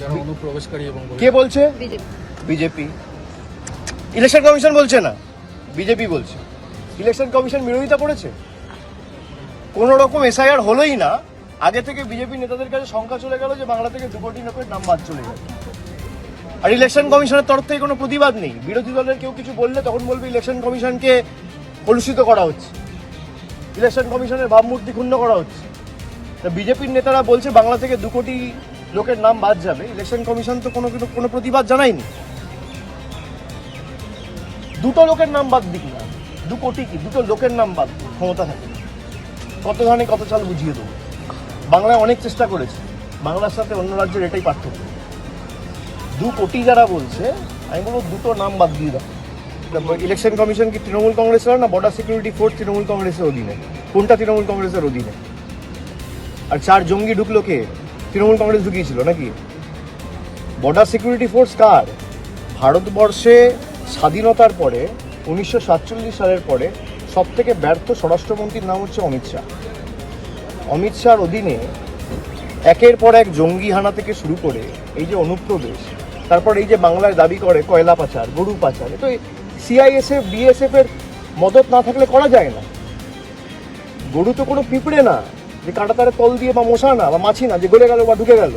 যারা অনুপ্রবেশকারী এবং কে বলছে? বিজেপি। বিজেপি। ইলেকশন কমিশন বলছে না? বিজেপি বলছে। ইলেকশন কমিশন বিরোধিতা করেছে? কোন রকম এসআইআর হলোই না। আগে থেকে বিজেপি নেতাদের কাছে সংখ্যা চলে গেল যে বাংলা থেকে দু কোটি লোকের নাম বাদ চলে গেল। আর ইলেকশন কমিশনের তরফ থেকে কোনো প্রতিবাদ নেই। বিরোধী দলের কেউ কিছু বললে তখন বলবে ইলেকশন কমিশনকে কলুষিত করা হচ্ছে। ইলেকশন কমিশনের ভাবমূর্তি ক্ষুণ্ণ করা হচ্ছে। তা বিজেপির নেতারা বলছে বাংলা থেকে দু কোটি লোকের নাম বাদ যাবে। ইলেকশন কমিশন তো কোনো কোনো- কোনো প্রতিবাদ জানায়নি। দুটো লোকের নাম বাদ দিক না। দু কোটি কি? দুটো লোকের নাম বাদ ক্ষমতা থাকে কত ধানে কত চাল বুঝিয়ে দেবো। বাংলায় অনেক চেষ্টা করেছে। বাংলার সাথে অন্য রাজ্যের এটাই পার্থক্য। দু কোটি যারা বলছে, আমি বলব দুটো নাম বাদ দিয়ে দাও। ইলেকশন কমিশন কি তৃণমূল কংগ্রেসের না? বর্ডার সিকিউরিটি ফোর্স তৃণমূল কংগ্রেসের অধীনে। কোনটা তৃণমূল কংগ্রেসের অধীনে? আর চার জঙ্গি ঢুকলো কে? তৃণমূল কংগ্রেস ঢুকিয়েছিল নাকি? বর্ডার সিকিউরিটি ফোর্স কার? ভারতবর্ষে স্বাধীনতার পরে, উনিশশো সাতচল্লিশ সালের পরে সব থেকে ব্যর্থ স্বরাষ্ট্রমন্ত্রীর নাম হচ্ছে অমিত শাহ। অমিত শাহর অধীনে একের পর এক জঙ্গি হানা থেকে শুরু করে এই যে অনুপ্রবেশ, তারপর এই যে বাংলায় দাবি করে কয়লা পাচার, গরু পাচার তো সিআইএসএফ বিএসএফ এর মদত না থাকলে করা যায় না। গরু তো কোনো পিঁপড়ে না। যে কাঁটা তারে তল দিয়ে বা মশা না, বা মাছি না, যে গলে গেল বা ঢুকে গেল,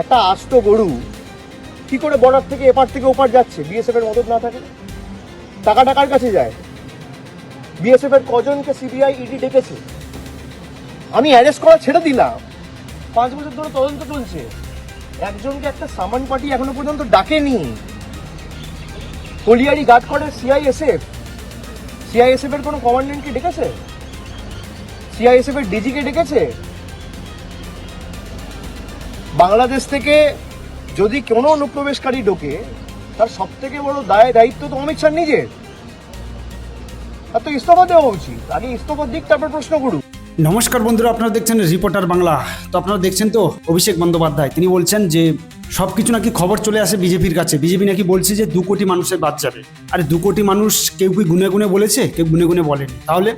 একটা আস্ত গরু কি করে বর্ডার থেকে এপার থেকে ওপার যাচ্ছে? বিএসএফ এর মদত না থাকে টাকা টাকার কাছে যায়? বিএসএফ এর কজনকে সিবিআই ইডি ডেকেছে? আমি অ্যারেস্ট করা ছেড়ে দিলাম। পাঁচ বছর ধরে তদন্ত চলছে। একজনকে একটা সামান পার্টি এখনও পর্যন্ত ডাকেনি। কলিয়ারি গার্ড করে সিআইএসএফ সিআইএসএফ এর কোনো কমান্ডেন্টকে ডেকেছে? সিআইএসএফ এর ডিজিকে ডেকেছে? বাংলাদেশ থেকে যদি কোনো অনুপ্রবেশকারী ঢোকে, তার সব থেকে বড় দায়, দায়িত্ব তো অমিত শাহ নিজের। তার তো ইস্তফা দেওয়া উচিত। আগে ইস্তফা দিক, তারপর প্রশ্ন করুক। নমস্কার বন্ধুরা, আপনারা দেখছেন রিপোর্টার বাংলা। তো আপনারা দেখছেন তো অভিষেক বন্দ্যোপাধ্যায়। তিনি বলছেন যে সব কিছু নাকি খবর চলে আসে বিজেপির কাছে। বিজেপি নাকি বলছে যে, দু কোটি মানুষের বাদ যাবে। আরে, দু কোটি মানুষ কেউ কি গুনে গুনে বলেছে? কেউ গুনে গুনে বলেনি। তাহলে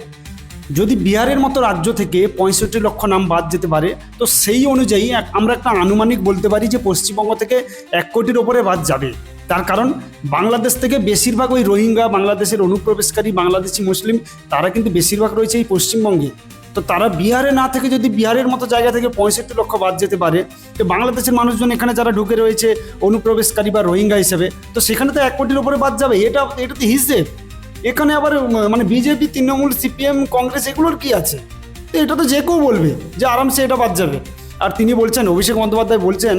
যদি বিহারের মতো রাজ্য থেকে পঁয়ষট্টি লক্ষ নাম বাদ যেতে পারে, তো সেই অনুযায়ী আমরা একটা আনুমানিক বলতে পারি যে পশ্চিমবঙ্গ থেকে এক কোটির ওপরে বাদ যাবে। তার কারণ, বাংলাদেশ থেকে বেশিরভাগ ওই রোহিঙ্গা, বাংলাদেশের অনুপ্রবেশকারী বাংলাদেশি মুসলিম, তারা কিন্তু বেশিরভাগ রয়েছে এই পশ্চিমবঙ্গে। তো তারা বিহারে না থেকে যদি বিহারের মতো জায়গা থেকে পঁয়ষট্টি লক্ষ বাদ যেতে পারে, তো বাংলাদেশের মানুষজন এখানে যারা ঢুকে রয়েছে অনুপ্রবেশকারী বা রোহিঙ্গা হিসেবে, তো সেখানে তো এক কোটির উপরে বাদ যাবে। এটা এটা তো হিসেব। এখানে আবার মানে বিজেপি, তৃণমূল, সিপিএম, কংগ্রেস এগুলোর কি আছে? তো এটা তো যে কেউ বলবে যে আরামসে এটা বাদ যাবে। আর তিনি বলছেন, অভিষেক বন্দ্যোপাধ্যায় বলছেন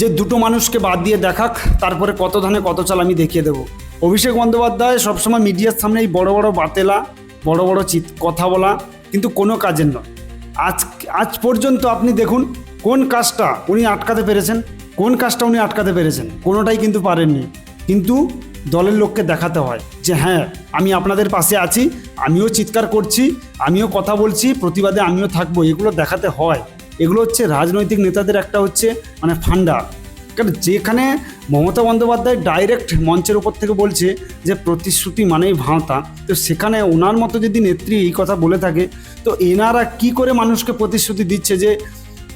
যে দুটো মানুষকে বাদ দিয়ে দেখাক, তারপরে কত ধানে কত চাল আমি দেখিয়ে দেবো। অভিষেক বন্দ্যোপাধ্যায় সবসময় মিডিয়ার সামনে এই বড় বড় বাতেলা, বড় বড় চিৎ কথা বলা, কিন্তু কোনো কাজের নয়। আজ আজ পর্যন্ত আপনি দেখুন, কোন কাজটা উনি আটকাতে পেরেছেন, কোন কাজটা উনি আটকাতে পেরেছেন, কোনোটাই কিন্তু পারেননি। কিন্তু দলের লোককে দেখাতে হয়। যে হ্যাঁ আমি আপনাদের পাশে আছি, আমিও চিৎকার করছি, আমিও কথা বলছি, প্রতিবাদে আমিও থাকব, এগুলো দেখাতে হয়। এগুলো হচ্ছে রাজনৈতিক নেতাদের একটা হচ্ছে মানে ফান্ডা। কারণ যেখানে মমতা বন্দ্যোপাধ্যায় ডাইরেক্ট মঞ্চের উপর থেকে বলছে যে প্রতিশ্রুতি মানেই ভাঁতা তো সেখানে ওনার মতো যদি নেত্রী এই কথা বলে থাকে, তো এনারা কি করে মানুষকে প্রতিশ্রুতি দিচ্ছে যে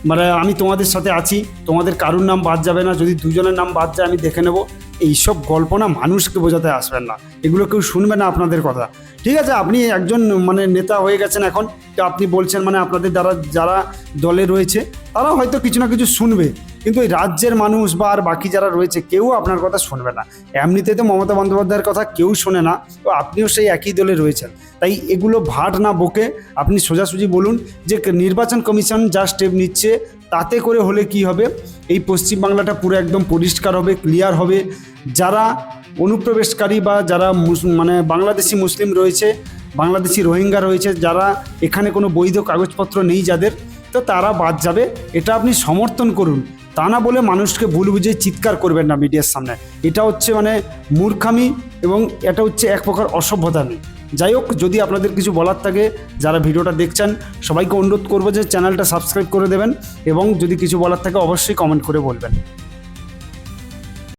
মানে আমি তোমাদের সাথে আছি, তোমাদের কারুর নাম বাদ যাবে না, যদি দুজনের নাম বাদ যায় আমি দেখে নেব? এইসব গল্প না মানুষকে বোঝাতে আসবেন না। এগুলো কেউ শুনবে না আপনাদের কথা। ঠিক আছে, আপনি একজন মানে নেতা হয়ে গেছেন এখন। তো আপনি বলছেন মানে আপনাদের দ্বারা যারা দলে রয়েছে তারা হয়তো কিছু না কিছু শুনবে। কিন্তু এই রাজ্যের মানুষ বা আর বাকি যারা রয়েছে, কেউ আপনার কথা শুনবে না। এমনিতে তো মমতা বন্দ্যোপাধ্যায়ের কথা কেউ শোনে না, তো আপনিও সেই একই দলে রয়েছেন। তাই এগুলো ভাট না বকে আপনি সোজাসুজি বলুন যে, নির্বাচন কমিশন যা স্টেপ নিচ্ছে, তাতে করে হলে কি হবে? এই পশ্চিমবাংলাটা পুরো একদম পরিষ্কার হবে ক্লিয়ার হবে। যারা অনুপ্রবেশকারী বা যারা মানে বাংলাদেশি মুসলিম রয়েছে, বাংলাদেশি রোহিঙ্গা রয়েছে, যারা এখানে কোনো বৈধ কাগজপত্র নেই যাদের, তো তারা বাদ যাবে। এটা আপনি সমর্থন করুন। তা না বলে মানুষকে ভুল বুঝে চিৎকার করবেন না মিডিয়ার সামনে। এটা হচ্ছে মানে মূর্খামি এবং এটা হচ্ছে এক প্রকার অসভ্যতামি যাই হোক, যদি আপনাদের কিছু বলার থাকে, যারা ভিডিওটা দেখছেন, সবাইকে অনুরোধ করব যে চ্যানেলটা সাবস্ক্রাইব করে দেবেন এবং যদি কিছু বলার থাকে, অবশ্যই কমেন্ট করে বলবেন।